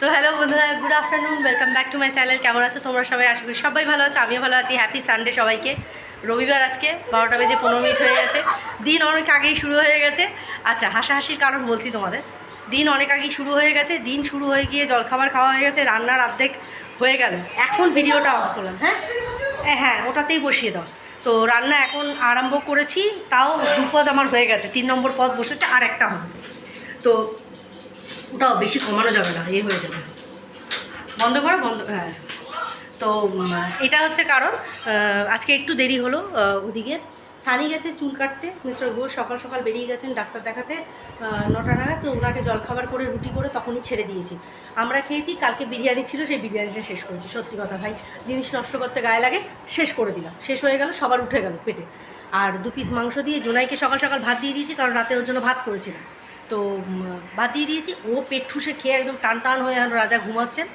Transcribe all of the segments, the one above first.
তো হ্যালো বন্ধুরা good afternoon welcome back to my channel কেমন আছো তোমরা সবাই? আশা করি সবাই ভালো আছো, আমিও ভালো আছি হ্যাপি সানডে সবাইকে। রবিবার আজকে, বারোটা বেজে পনেরো মিনিট হয়ে গেছে। দিন অনেক আগেই শুরু হয়ে গেছে। আচ্ছা হাসাহাসির কারণ বলছি তোমাদের। দিন অনেক আগেই শুরু হয়ে গেছে, দিন শুরু হয়ে গিয়ে জলখাবার খাওয়া হয়ে গেছে, রান্নার অর্ধেক হয়ে গেল। এখন ভিডিওটা অফ করলাম হ্যাঁ? হ্যাঁ ওটাতেই বসিয়ে দাও। তো রান্না এখন আরম্ভ করেছি, তাও দুপদ আমার হয়ে গেছে, তিন নম্বর পদ বসেছে, আর একটা হবে। তো ওটাও বেশি কমানো যাবে না ইয়ে হয়ে যাবে। বন্ধ করো, বন্ধ হ্যাঁ। তো এটা হচ্ছে কারণ আজকে একটু দেরি হলো ওদিকে। সানি গেছে চুল কাটতে, মিস্টার ঘোষ সকাল সকাল বেরিয়ে গেছেন ডাক্তার দেখাতে নটা নাগাদ, তো ওনাকে জলখাবার করে, রুটি করে তখনই ছেড়ে দিয়েছি। আমরা খেয়েছি, কালকে বিরিয়ানি ছিল, সেই বিরিয়ানিটা শেষ করেছি, সত্যি কথা ভাই। জিনিস নষ্ট করতে গায়ে লাগে, শেষ করে দিলাম। শেষ হয়ে গেল, সবার উঠে গেল পেটে। আর দু পিস মাংস দিয়ে জোনাইকে সকাল সকাল ভাত দিয়ে দিয়েছি, কারণ রাতে ওর জন্য ভাত করেছিলাম। তো ভাত দিয়ে দিয়েছি। ও পেট ঠুসে খেয়ে একদম টান টান হয়ে রাজা ঘুমাচ্ছেন।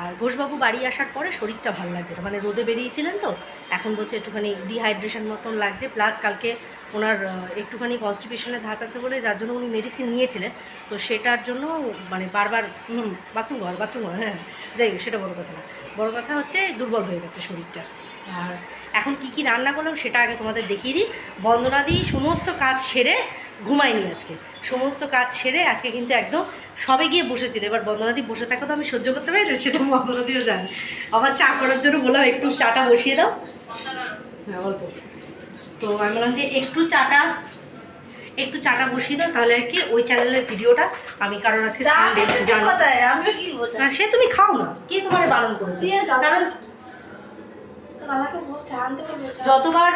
আর ঘোষবাবু বাড়ি আসার পরে শরীরটা ভালো লাগছে মানে রোদে বেরিয়েছিলেন তো, এখন বলছে একটুখানি ডিহাইড্রেশন মতন লাগছে। প্লাস কালকে ওনার একটুখানি কনস্টিপেশনের ধাত আছে বলে যার জন্য উনি মেডিসিন নিয়েছিলেন। তো সেটার জন্য মানে বারবার বাথরুম ঘর বাথরুম ঘর হ্যাঁ যাই সেটা বড় কথা না। বড় কথা হচ্ছে দুর্বল হয়ে গেছে শরীরটা। আর এখন কি কি রান্না করলাম সেটা আগে তোমাদের দেখিয়ে দিই। বন্দনা দিই সমস্ত কাজ সেরে ঘুমাইনি আজকে। সমস্ত কাজ সেরে আজকে কিন্তু একদম সবে গিয়ে বসেছিল। এবার বন্দনাদি বসে থাকা তো আমি সহ্য করতে পারি না সেটা বন্দনাদিও জানি। আবার চা করার জন্য বললাম একটু চাটা বসিয়ে দাও। হ্যাঁ অল্প। তো আমি বললাম যে একটু চাটা একটু চাটা বসিয়ে দাও তাহলে আর কি ওই চ্যানেলের ভিডিওটা আমি কারণ আজকে না, সে তুমি খাও না। কে তোমার বারণ করেছে। কারণ দাদাকে বল চা আনতে বলব চা যতবার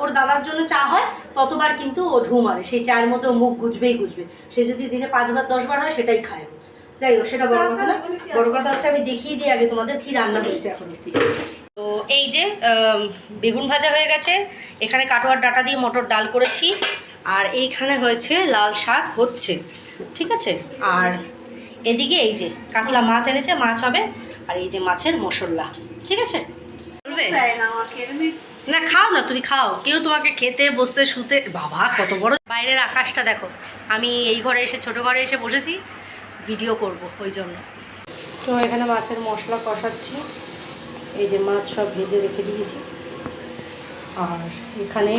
ওর দাদার জন্য চা হয় ততবার কিন্তু ও ঢু মারে। সেই চায়ের মধ্যে মুখ গুজবেই গুজবে। সে যদি দিনে পাঁচবার দশবার হয় সেটাই খায় যাই হোক সেটা বড় কথা বড় কথা হচ্ছে আমি দেখিয়ে দিই আগে তোমাদের কি রান্না হয়েছে এখন। তো এই যে বেগুন ভাজা হয়ে গেছে। এখানে কাটোয়ার ডাটা দিয়ে মটর ডাল করেছি। আর এইখানে হয়েছে লাল শাক হচ্ছে। ঠিক আছে? আর এদিকে এই যে কাতলা মাছ এনেছে মাছ হবে। আর এই যে মাছের মশলা। ঠিক আছে? বলবে না আমাকে এমনি না খাও না তুমি খাও। কেউ তোমাকে খেতে বসতে শুতে বাবা কত বড় বাইরের আকাশটা দেখো। আমি এই ঘরে এসে ছোট ঘরে এসে বসেছি ভিডিও করব ওই জন্য। তো এখানে মাছের মশলা কষাচ্ছি। এই যে মাছ সব ভেজে রেখে দিয়েছি। আর এখানে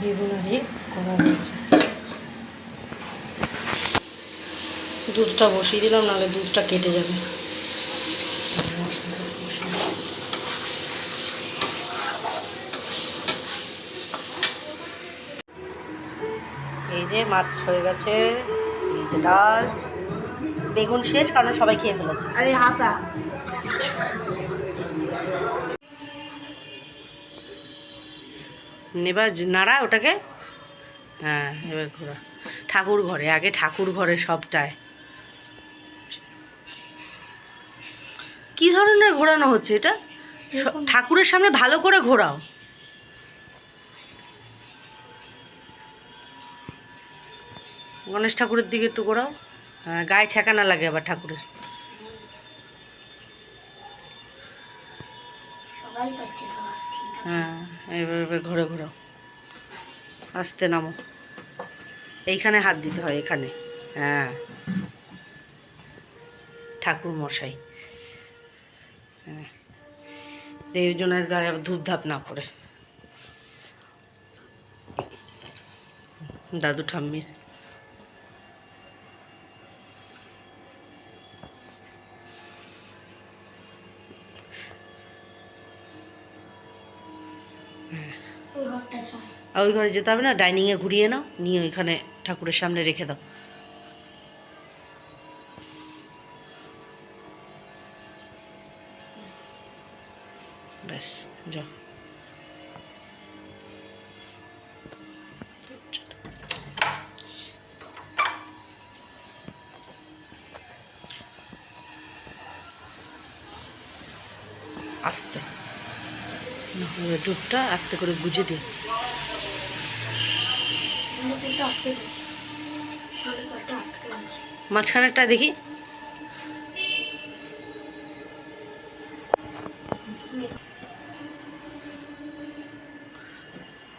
বেগুন আর করা হয়েছে। দুধটা বসিয়ে দিলাম নাহলে দুধটা কেটে যাবে। মাছ হয়ে গেছে। এই যে ডাল। বেগুন শেষ কারণ সবাই খেয়ে ফেলেছে। আরে হাতা। এবার নাড়া ওটাকে। হ্যাঁ এবার ঘোরা। ঠাকুর ঘরে আগে ঠাকুর ঘরে সবটায়। কি ধরনের ঘোরানো হচ্ছে এটা? ঠাকুরের সামনে ভালো করে ঘোরাও। গণেশ ঠাকুরের দিকে একটু ঘোরাও। হ্যাঁ গায়ে ছ্যাঁকা না লাগে আবার ঠাকুরের। হ্যাঁ এবার এবার ঘুরে ঘোরাও আসতে নামো। এইখানে হাত দিতে হয় এখানে। হ্যাঁ। ঠাকুর মশাই। হ্যাঁ। দেবজনের গায়ে ধূপধাপ না পড়ে। দাদু ঠাম্মির। আর ওই ঘরে যেতে হবে না, ডাইনিংয়ে ঘুরিয়ে নাও, নিয়ে ওইখানে ঠাকুরের সামনে রেখে দাও। ব্যাস, যাও। আস্তে। দুধটা আস্তে করে গুজে দিই। মাঝখানেরটা দেখি।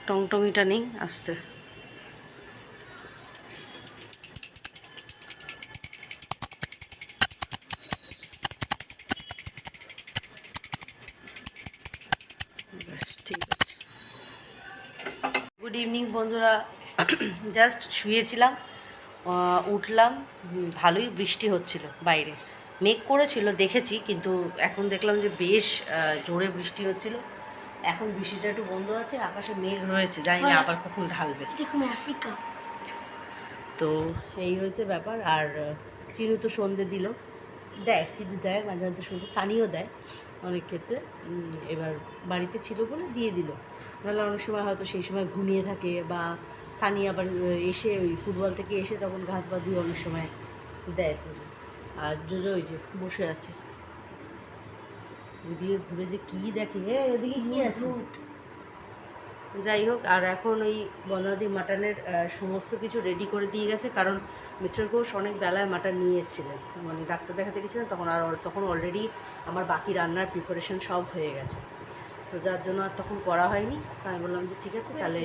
টংটংটা নেই আস্তে জাস্ট শুয়েছিলাম উঠলাম ভালোই বৃষ্টি হচ্ছিল বাইরে। মেঘ করেছিল দেখেছি কিন্তু এখন দেখলাম যে বেশ জোরে বৃষ্টি হচ্ছিল। এখন বৃষ্টিটা একটু বন্ধ আছে আকাশে মেঘ রয়েছে জানি না আবার কখন ঢালবে। দেখুন আফ্রিকা? তো এই হয়েছে ব্যাপার আর চিনু তো সন্ধে দিল। দেয় কিন্তু দেয় মাঝে মাঝে সন্ধে সানিও দেয় অনেক ক্ষেত্রে। এবার বাড়িতে ছিল বলে দিয়ে দিল। নাহলে অনেক সময় হয়তো সেই সময় ঘুমিয়ে থাকে বা সানি আবার এসে ওই ফুটবল থেকে এসে তখন ঘাত বা দিয়ে অনেক সময় দেয় পুজো। আর জোজো ওই যে বসে আছে। দিয়ে ঘুরে যে কী দেখে এ, এদিকে কী আছে? যাই হোক আর এখন ওই বনাদি মাটনের সমস্ত কিছু রেডি করে দিয়ে গেছে। কারণ মিস্টার ঘোষ অনেক বেলায় মাটন নিয়ে এসেছিলেন। মানে ডাক্তার দেখাতে গেছিলেন তখন আর তখন অলরেডি আমার বাকি রান্নার প্রিপারেশন সব হয়ে গেছে। তো যার জন্য আর তখন করা হয়নি। আমি বললাম যে ঠিক আছে তাহলে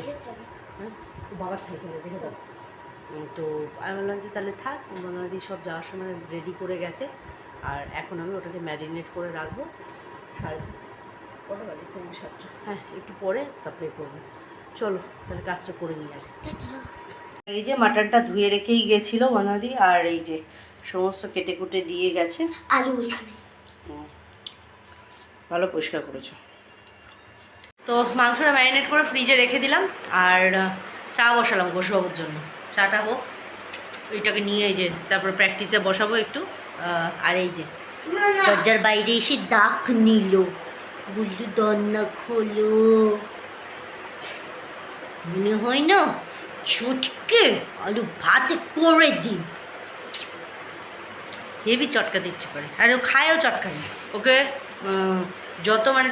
হ্যাঁ? বাবার সাইকেলে দেখে দাও। তো আমি বললাম যে তাহলে থাক। বনাদি সব যাওয়ার সময় রেডি করে গেছে। আর এখন আমি ওটাকে ম্যারিনেট করে রাখব। সাড়ে কটা বাজে পৌনে সাতটা। হ্যাঁ একটু পরে তারপরে করব। চলো তাহলে কাজটা করে নিয়ে যাবে এই যে মাটনটা ধুয়ে রেখেই গেছিল বনাদি আর এই যে সমস্ত কেটে কুটে দিয়ে গেছে। আলু ভালো পরিষ্কার করেছ। তো মাংসটা ম্যারিনেট করে ফ্রিজে রেখে দিলাম আর চা বসালাম ঘোষবাবুর জন্য। চাটা হোক, ওইটাকে নিয়ে যে তারপর প্র্যাকটিসে বসাবো একটু আর এই যে দরজার বাইরে এসে দাগ নিল বুল্লু দন্না খোলো। মনে হয় না ছুটকে আলু ভাত করে দিই। হেভি চটকা দিচ্ছে পারে আর ও খায়ও চটকানি ওকে যত মানে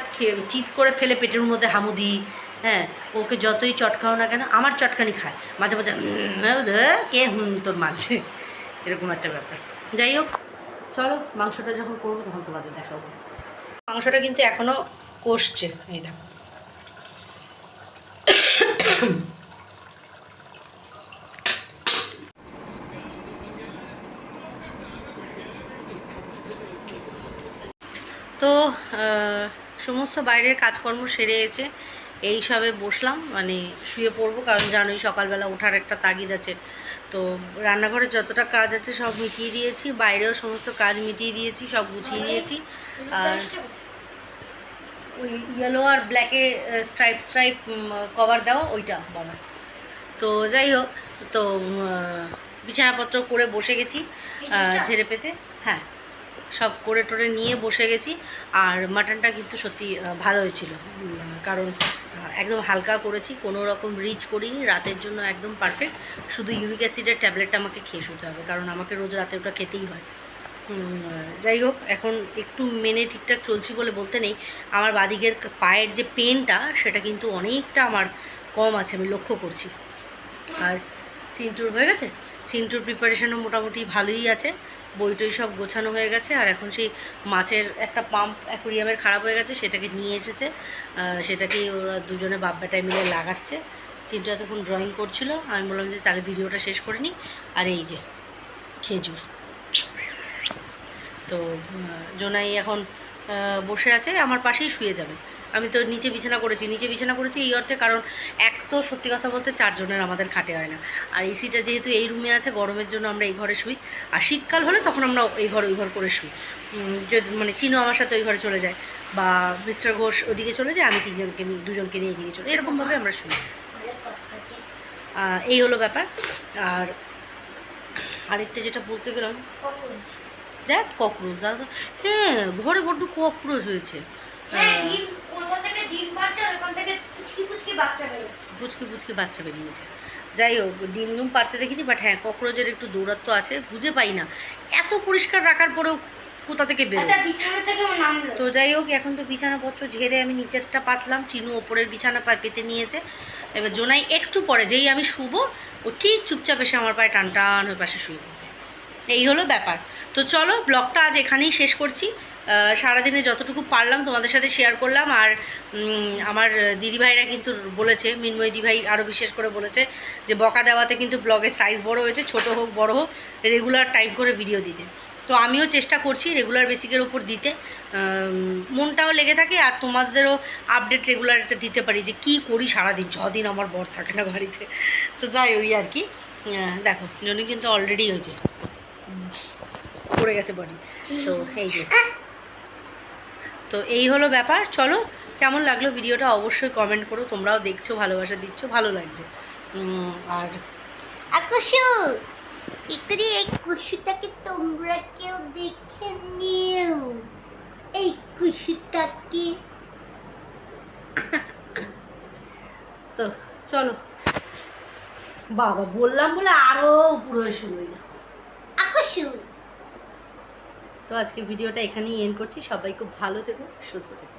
চিত করে ফেলে পেটের মধ্যে হামুদি হ্যাঁ ওকে যতই চটকাও না কেন, আমার চটকানি খায়। মাঝে মাঝে কে হুম, তোর মাঝে? এরকম একটা ব্যাপার। যাই হোক, চলো, মাংসটা যখন করব তখন তোমাদের দেখাবো। মাংসটা কিন্তু এখনও কষছে, এই দেখো। তো সমস্ত বাইরের কাজকর্ম সেরে এসে এই সবে বসলাম মানে শুয়ে পড়ব কারণ জানোই সকালবেলা ওঠার একটা তাগিদ আছে। তো রান্নাঘরে যতটা কাজ আছে সব মিটিয়ে দিয়েছি বাইরেও সমস্ত কাজ মিটিয়ে দিয়েছি সব গুছিয়ে দিয়েছি। আর ওই ইয়েলো আর ব্ল্যাকে স্ট্রাইপ স্ট্রাইপ কভার দেওয়া ওইটা বাবা তো যাই হোক তো বিছানাপত্র করে বসে গেছি ঝেড়ে পেতে। হ্যাঁ। সব করে টোরে নিয়ে বসে গেছি। আর মাটনটা কিন্তু সত্যি ভালো হয়েছিল কারণ একদম হালকা করেছি, কোনো রকম রিচ করিনি, রাতের জন্য একদম পারফেক্ট। শুধু ইউরিক অ্যাসিডের ট্যাবলেটটা আমাকে খেয়ে শুতে হবে, কারণ আমাকে রোজ রাতে ওটা খেতেই হয়। যাই হোক, এখন একটু মেনে ঠিকঠাক চলছি বলে বলতে নেই। আমার বাদিকের পায়ের যে পেনটা, সেটা কিন্তু অনেকটা আমার কম আছে, আমি লক্ষ্য করছি। আর চিন্টুর হয়ে গেছে? চিন্টুর প্রিপারেশনও মোটামুটি ভালোই আছে। বই টই সব গোছানো হয়ে গেছে আর এখন সেই মাছের একটা পাম্প অ্যাকুরিয়ামের খারাপ হয়ে গেছে, সেটাকে নিয়ে এসেছে। সেটাকেই ওরা দুজনে বাপ বেটায় মিলে লাগাচ্ছে। চিন্টু এতক্ষণ ড্রয়িং করছিল, আমি বললাম যে তাহলে ভিডিওটা শেষ করে নিই আর এই যে, খেজুর। তো জোনাই এখন বসে আছে, আমার পাশেই শুয়ে যাবে। আমি তো নিচে বিছানা করেছি নিচে বিছানা করেছি এই অর্থে কারণ এক তো সত্যি কথা বলতে চারজনের আমাদের খাটে হয় না। আর এসিটা যেহেতু এই রুমে আছে গরমের জন্য আমরা এই ঘরে শুই। আর শীতকাল হলে তখন আমরা এই ঘর ওই ঘর করে শুই। যদি মানে চিনো আমার সাথে ওই ঘরে চলে যায় বা মিস্টার ঘোষ ওদিকে চলে যায় আমি তিনজনকে নিয়ে দুজনকে নিয়ে এদিকে চলে এরকমভাবে আমরা শুই। এই হলো ব্যাপার। আর আরেকটা যেটা বলতে গেলাম দেখ ককরোচ দাদা হ্যাঁ ঘরে বড্ড ককরোচ হয়েছে। হ্যাঁ থেকে পুচকি পুচকি বাচ্চা বেরিয়েছে। যাই হোক ডিম ডুম পারতে দেখিনি বাট হ্যাঁ ককরোচের একটু দৌরাত্ম আছে বুঝে পাই না। এত পরিষ্কার রাখার পরেও কোথা থেকে নামলো। তো যাই হোক এখন তো বিছানাপত্র ঝেড়ে আমি নিচেরটা পাতলাম চিনু ওপরের বিছানা পেতে নিয়েছে। এবার জোনাই একটু পরে যেই আমি শুবো ও ঠিক চুপচাপ এসে আমার পায়ে টান টান হয়ে পাশে শুয়ে এই হলো ব্যাপার। তো চলো ব্লগটা আজ এখানেই শেষ করছি। সারাদিনে যতটুকু পারলাম তোমাদের সাথে শেয়ার করলাম আর আমার দিদিভাইরা কিন্তু বলেছে, মিনময় দিভাই আরও বিশেষ করে বলেছে যে বকা দেওয়াতে কিন্তু ব্লগের সাইজ বড় হয়েছে, ছোট হোক, বড় হোক রেগুলার টাইম করে ভিডিও দিতে। তো আমিও চেষ্টা করছি রেগুলার বেসিকের উপর দিতে। মনটাও লেগে থাকে আর তোমাদেরও আপডেট রেগুলার এটা দিতে পারি যে কি করি সারাদিন, যদিন আমার বর থাকে না বাড়িতে। তো যাই ওই আর কি। দেখো জন্য কিন্তু অলরেডি হয়েছে। পড়ে গেছে বডি তো এই যে। তো এই হলো ব্যাপার। চলো কেমন লাগল ভিডিওটা অবশ্যই কমেন্ট করো। তোমরাও দেখছ ভালোবাসা দিচ্ছ ভালো লাগছে। আর একটু এই কুশুটাকে তোমরা কেউ দেখে নিও। এই কুশুটাকে। তো চলো। বাবা বললাম বলে আরও উপর হয়ে শুরু আকুশু তো আজকে ভিডিওটা এখানেই এন্ড করছি। সবাই খুব ভালো থেকো সুস্থ থেকো।